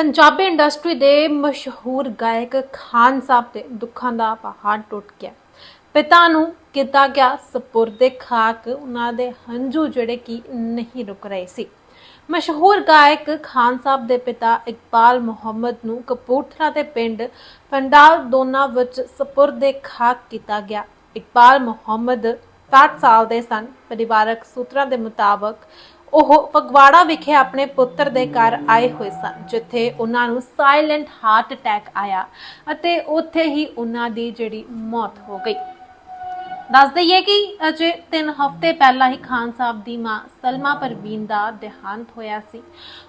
Punjabi industry ਦੇ ਮਸ਼ਹੂਰ ਗਾਇਕ ਖਾਨ ਸਾਹਿਬ ਦੇ ਦੁੱਖਾਂ ਦਾ ਪਹਾੜ ਟੁੱਟ ਗਿਆ। ਪਿਤਾ ਨੂੰ ਕੀਤਾ ਗਿਆ ਸਪੁਰਦੇ ਖਾਕ। ਉਹਨਾਂ ਦੇ ਹੰਝੂ ਜਿਹੜੇ ਕਿ ਨਹੀਂ ਰੁਕ ਰਹੇ ਸੀ। ਮਸ਼ਹੂਰ ਗਾਇਕ ਖਾਨ ਸਾਹਿਬ ਦੇ ਪਿਤਾ ਇਕਬਾਲ ਮੁਹੰਮਦ ਨੂੰ ਕਪੂਰਥਲਾ ਦੇ ਪਿੰਡ ਪੰਡਾਲ ਦੋਨਾ ਵਿੱਚ ਸਪੁਰਦੇ ਖਾਕ ਕੀਤਾ ਗਿਆ। ਇਕਬਾਲ ਮੁਹੰਮਦ 60 ਸਾਲ ਦੇ ਸਨ। ਪਰਿਵਾਰਕ ਸੂਤਰਾਂ ਦੇ ਮੁਤਾਬਕ ਉਹ ਫਗਵਾੜਾ ਵਿਖੇ ਆਪਣੇ ਪੁੱਤਰ ਦੇ ਘਰ ਆਏ ਹੋਏ ਸਨ, ਜਿੱਥੇ ਉਹਨਾਂ ਨੂੰ ਸਾਇਲੈਂਟ ਹਾਰਟ ਅਟੈਕ ਆਇਆ ਅਤੇ ਉੱਥੇ ਹੀ ਉਹਨਾਂ ਦੀ ਜਿਹੜੀ ਮੌਤ ਹੋ ਗਈ। ਦੱਸ ਦਈਏ ਕਿ ਅਜੇ 3 ਹਫ਼ਤੇ ਪਹਿਲਾਂ ਹੀ ਖਾਨ ਸਾਹਿਬ ਦੀ ਮਾਂ ਸਲਮਾ ਪਰਵੀਨ ਦਾ ਦੇਹਾਂਤ ਹੋਇਆ ਸੀ।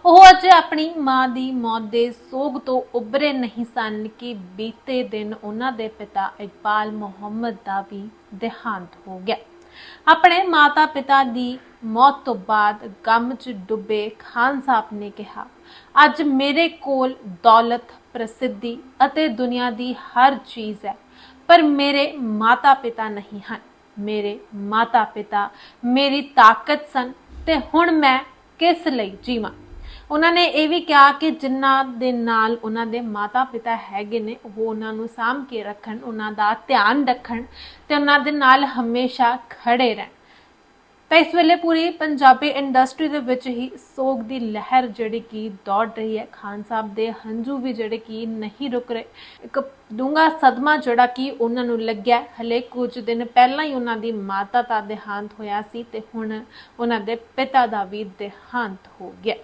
ਉਹ ਅਜੇ ਆਪਣੀ ਮਾਂ ਦੀ ਮੌਤ ਦੇ ਸੋਗ ਤੋਂ ਉਬਰੇ ਨਹੀਂ ਸਨ ਕਿ ਬੀਤੇ ਦਿਨ ਉਹਨਾਂ ਦੇ ਪਿਤਾ ਇਕਬਾਲ ਮੁਹੰਮਦ ਦਾ ਵੀ ਦੇਹਾਂਤ ਹੋ ਗਿਆ। ਆਪਣੇ ਮਾਤਾ ਪਿਤਾ ਦੀ ਮੌਤ ਤੋਂ ਬਾਅਦ ਗਮ 'ਚ ਡੁੱਬੇ ਖਾਨ ਸਾਹਿਬ ਨੇ ਕਿਹਾ, ਅੱਜ ਮੇਰੇ ਕੋਲ ਦੌਲਤ, ਪ੍ਰਸਿੱਧੀ ਅਤੇ ਦੁਨੀਆ ਦੀ ਹਰ ਚੀਜ਼ ਹੈ, ਪਰ ਮੇਰੇ ਮਾਤਾ ਪਿਤਾ ਨਹੀਂ ਹਨ। ਮੇਰੇ ਮਾਤਾ ਪਿਤਾ ਮੇਰੀ ਤਾਕਤ ਸਨ ਤੇ ਹੁਣ ਮੈਂ ਕਿਸ ਲਈ ਜੀਵਾਂ? ਉਹਨਾਂ ਨੇ ਇਹ ਵੀ ਕਿਹਾ ਕਿ ਜਿਨ੍ਹਾਂ ਦੇ ਨਾਲ ਉਹਨਾਂ ਦੇ ਮਾਤਾ ਪਿਤਾ ਹੈਗੇ ਨੇ, ਉਹ ਉਹਨਾਂ ਨੂੰ ਸਾਂਭ ਕੇ ਰੱਖਣ, ਉਹਨਾਂ ਦਾ ਧਿਆਨ ਰੱਖਣ ਤੇ ਉਹਨਾਂ ਦੇ ਨਾਲ ਹਮੇਸ਼ਾ ਖੜੇ ਰਹਿਣ। ਤਾਂ ਇਸ ਵੇਲੇ ਪੂਰੀ ਪੰਜਾਬੀ ਇੰਡਸਟਰੀ ਦੇ ਵਿੱਚ ਹੀ ਸੋਗ ਦੀ ਲਹਿਰ ਜਿਹੜੀ ਕਿ ਦੌੜ ਰਹੀ ਹੈ। ਖਾਨ ਸਾਹਿਬ ਦੇ ਹੰਝੂ ਵੀ ਜਿਹੜੇ ਕਿ ਨਹੀਂ ਰੁਕ ਰਹੇ। ਇੱਕ ਡੂੰਘਾ ਸਦਮਾ ਜਿਹੜਾ ਕਿ ਉਹਨਾਂ ਨੂੰ ਲੱਗਿਆ। ਹਲੇ ਕੁਝ ਦਿਨ ਪਹਿਲਾਂ ਹੀ ਉਹਨਾਂ ਦੀ ਮਾਤਾ ਦਾ ਦੇਹਾਂਤ ਹੋਇਆ ਸੀ ਤੇ ਹੁਣ ਉਹਨਾਂ ਦੇ ਪਿਤਾ ਦਾ ਵੀ ਦੇਹਾਂਤ ਹੋ ਗਿਆ।